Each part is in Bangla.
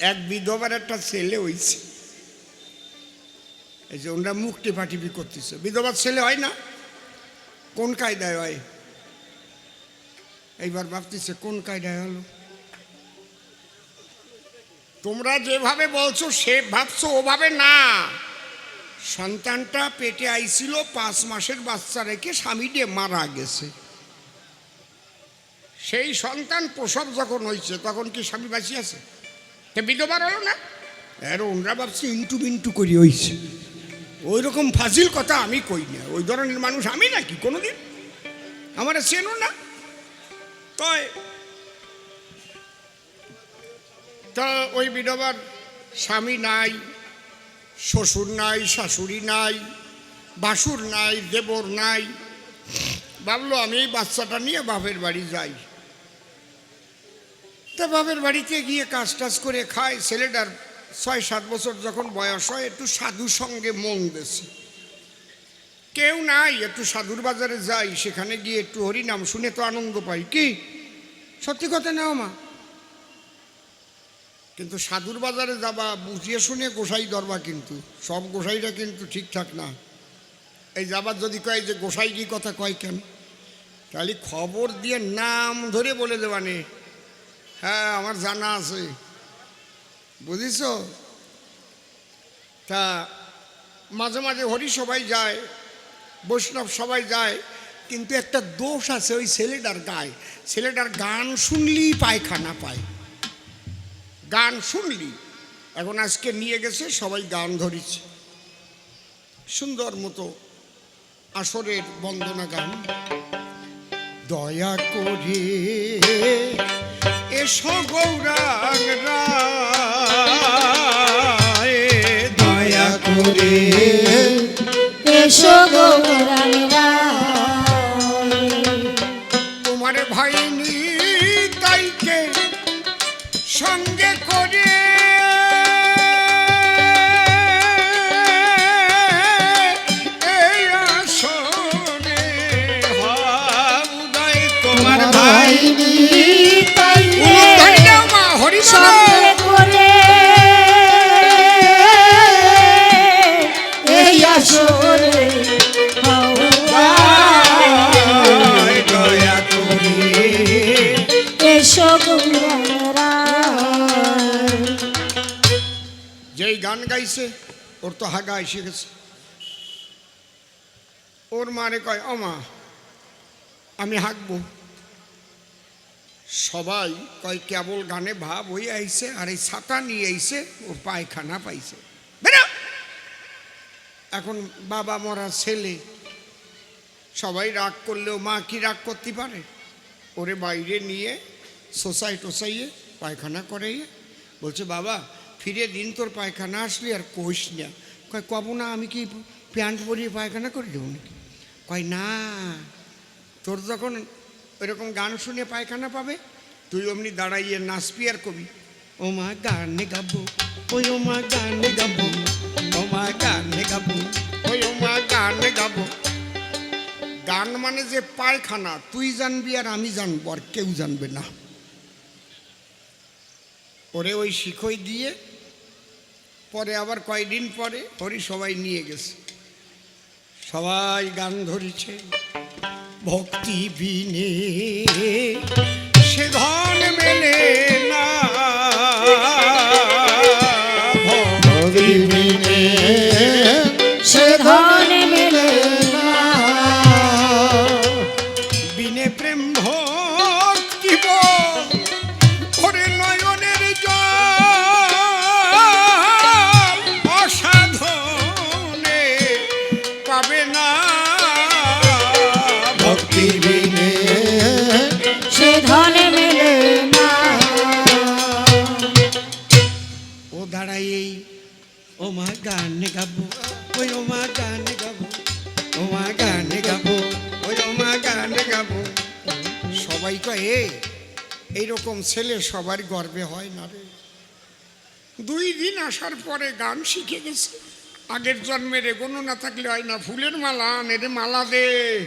এক বিধবার একটা ছেলে হইছে। এই যে ওনারা মুখ টিপাটিপি করতেছে। বিধবার ছেলে হয় না? কোন কায়দায় হয়? এইবার ভাবতেছে, কোন কায়দায় হলো? তোমরা যেভাবে বলছো, সে ভাবছ ওভাবে না। সন্তানটা পেটে আইছিল, পাঁচ মাসের বাচ্চা রেখে স্বামী দিয়ে মারা গেছে। সেই সন্তান প্রসব যখন হয়েছে তখন কি স্বামী বাঁচি আছে? তে বিধবার হলো না? আর ওনরা ভাবছে ইন্টু বিন্টু করি হয়েছে ওই রকম ফাজিল কথা আমি কই না। ওই ধরনের মানুষ আমি নাকি কোনোদিন? আমার চেনো না? তাই তা ওই বিধবার স্বামী নাই, শ্বশুর নাই, শাশুড়ি নাই বাসুর নাই, দেবর নাই। ভাবলো আমি এই বাচ্চাটা নিয়ে বাপের বাড়ি যাই। তা বাপের বাড়িতে গিয়ে কাজ টাজ করে খায়। ছেলেটার ছয়, সাত বছর যখন বয়স হয়, একটু সাধুর সঙ্গে মন দেছে কেউ নাই, একটু সাধুর বাজারে যাই, সেখানে গিয়ে একটু হরিনাম শুনে তো আনন্দ পাই। কি? সত্যি কথা নাও মা। কিন্তু সাধুর বাজারে যাবা, বুঝিয়ে শুনে গোসাই ধরবা কিন্তু, সব গোসাইটা কিন্তু ঠিকঠাক না। এই যাবার যদি কয় যে গোসাই কি কথা কয় কেন? তাহলে খবর দিয়ে নাম ধরে বলে দেবানে হ্যাঁ আমার জানা আছে। বুঝিস তা মাঝে মাঝে হরি সবাই যায়, বৈষ্ণব সবাই যায়, কিন্তু একটা দোষ আছে ওই ছেলেটার গায়ে। ছেলেটার গান শুনলেই পায়খানা পায়। গান শুনলি, এখন আজকে নিয়ে গেছে, সবাই গান ধরেছে। সুন্দর মতো আসরের বন্দনা গান। দয়া করে এসো গৌরাং দয়া করে এসো গৌরাং রায়। তোমার ভাইনি তাইকে সঙ্গে যেই গান গাইছে, ওর তো হাগা এসে গেছে। ওর মারে কয় অমা আমি হাঁকবো সবাই কয়, কেবল গানে ভাব হয়ে আইছে, আর এই ছাতা নিয়ে আইছে, ওর পায়খানা পাইছে। এখন বাবা মরা ছেলে, সবাই রাগ করলেও মা কি রাগ করতে পারে? ওরে বাইরে নিয়ে সোসাই টোসাইয়ে পায়খানা করাইয়ে, বলছে, বাবা ফিরে দিন তোর পায়খানা আসলি আর কোষ না। কয়, কব না, আমি কি প্যান্ট পরিয়ে পায়খানা করে দেবো নাকি? কয়, না, তোর যখন ওইরকম গান শুনে পায়খানা পাবে, তুই অমনি দাঁড়াইয়ে নাচবি আর কবি। ও মা, গানে গাবো, ওই ও মা, গানে গাবো, ও মা, গানে গাবো, ওই ও মা, গানে গাবো। গান মানে যে পায়খানা, তুই জানবি আর আমি জানব, আর কেউ জানবে না। পরে ওই শিখই দিয়ে পরে আবার কয়দিন পরে হরি সবাই নিয়ে গেছে। সবাই গান ধরেছে, ভক্তি বিনে। সে ধন মেলে না এইরকম ছেলে সবার গর্বে হয় না রে। দুই দিন আসার পরে গান শিখে গেছে। আগের জন্মের এগোনো না থাকলে হয় না, ফুলের মালা নেরে মালা দে।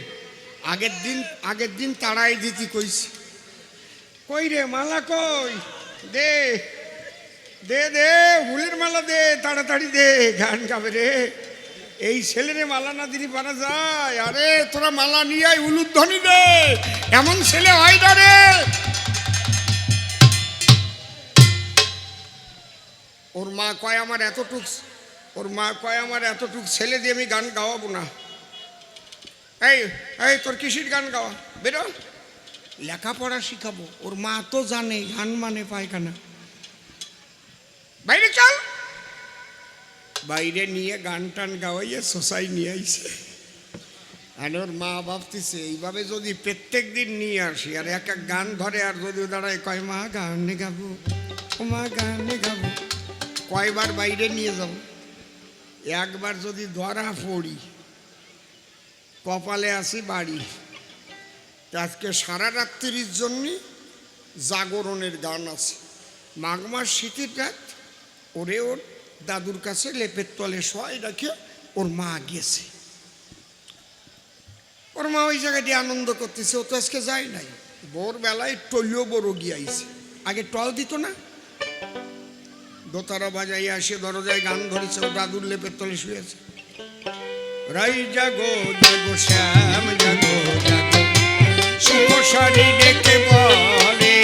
আগের দিন আগের দিন তাড়াই দিতি কইছি। কই রে, মালা কই? দে দে দে, ফুলের মালা দে, তাড়াতাড়ি দে, গান গাবে রে। এই ছেলেরে মালা না দিদি পারা যায়। আরে, তোরা মালা নিয়ে আয়, উলুধ্বনি দে। এমন ছেলে হয় না রে। ওর মা কয়, আমার এতটুক ওর মা কয়, আমার এতটুক ছেলে দিয়ে আমি গান গাওয়াবো না। এই এই, তোর কিসির গান গাওয়া? বেরো। লেখাপড়া শিখাবো। ওর মা তো জানে, গান মানে পায়খানা। বাইরে চল। বাইরে নিয়ে গান টান গাওয়াইয়ে সোসাই নিয়ে আইছে। আর ওর মা ভাবতেছে, এইভাবে যদি প্রত্যেক দিন নিয়ে আসি, আর এক এক গান ধরে, আর যদি দাঁড়ায় কয়, মা গান গাবো, মা গান গাবো। কয়বার বাইরে নিয়ে যাব? একবার যদি ধরা পড়ি, কপালে আসি বাড়ি। আজকে সারা রাত্রির জন্যে জাগরণের গান আছে। মাঘ মাস শীতের রাত, ওরে ওর দাদুর কাছে লেপের তলে শোয়াই রাখে ওর মা গেছে ওর মা ওই জায়গাটি আনন্দ করতেছে, ও তো আজকে যায় নাই। ভোরবেলায় টলিও বড় গিয়াইছে। আগে টল দিত না? দোতারা বাজাই আসে দরজায় গান ধরেছে ও দাদুর লেপের তলে শুয়েছে। রাই জাগো জাগো শ্যাম জাগো জাগো। সুখসারি ডেকে বলে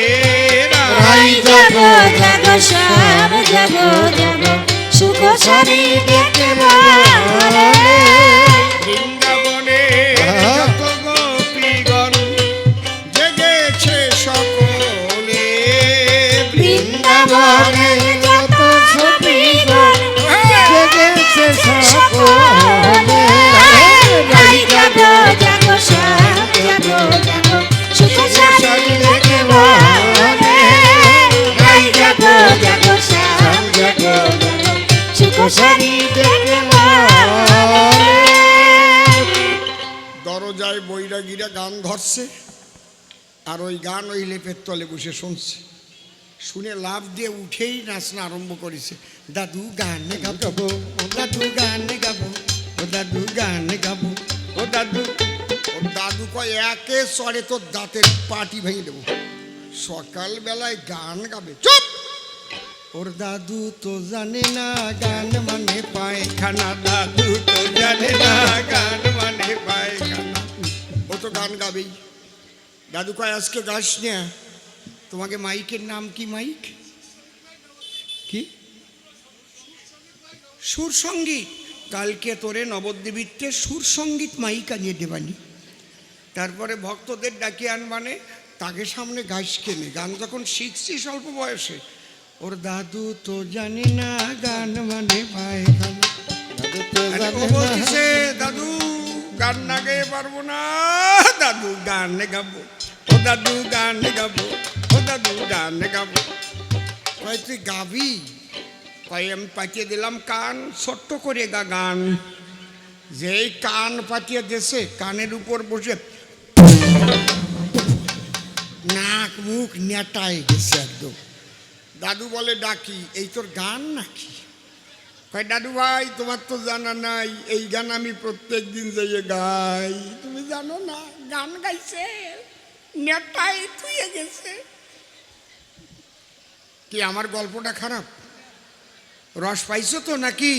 রাই জাগো জাগো শ্যাম জাগো জাগো। দেখে বলে গান আর ওই গান ওই লেপের তলে বসে শুনছে। শুনে লাভ দিয়ে উঠেই নাচনা আরম্ভ করেছে। দাদু গান গাবো ও দাদু গান গাবো ও দাদু গান গাবো। ও দাদু। ওর দাদু কয় একে চড়ে তোর দাঁতের পাটি ভেঙে দেবো। সকালবেলায় গান গাবে চুপ! ওর দাদু তো জানে না গান মানে পায়খানা। দাদু তো জানে না গান মানে পায়খানা। ও তো গান গাবেই। দাদু কয় আজকে গাছ না। তোমাকে মাইকের নাম কি মাইক? কি? সুর সংগীত। কালকে তোরে নবদ্বীপীতে সুর সংগীত মাইক আনিয়ে দেবানি। তারপরে ভক্তদের ডাকি আনবানে তাকে সামনে গাছ কেনে গান যখন শিখছিস অল্প বয়সে। ওর দাদু তো জানি না গান মানে বলতেছে দাদু গান না গেয়ে পারব না? দাদু গান গাবো, ও দাদু গান গাবো, ও দাদু গান গাবো। কয়, তুই গাবি? কয়, আমি পাঠিয়ে দিলাম কান, ছোট্ট করে গা গান। যেই কান পাঠিয়ে দেশে কানের উপর বসে নাক মুখ নেটায় গেছে একদম। দাদু বলে, ডাকি, এই তোর গান নাকি? কয়, দাদু ভাই, তোমার তো জানা নাই, এই গান আমি প্রত্যেক দিন যাইয়ে গাই। তুমি জানো না, গান গাইছে, নেতাই থুয়ে গেছে। কি, আমার গল্পটা খারাপ? রস পাইছো তো নাকি?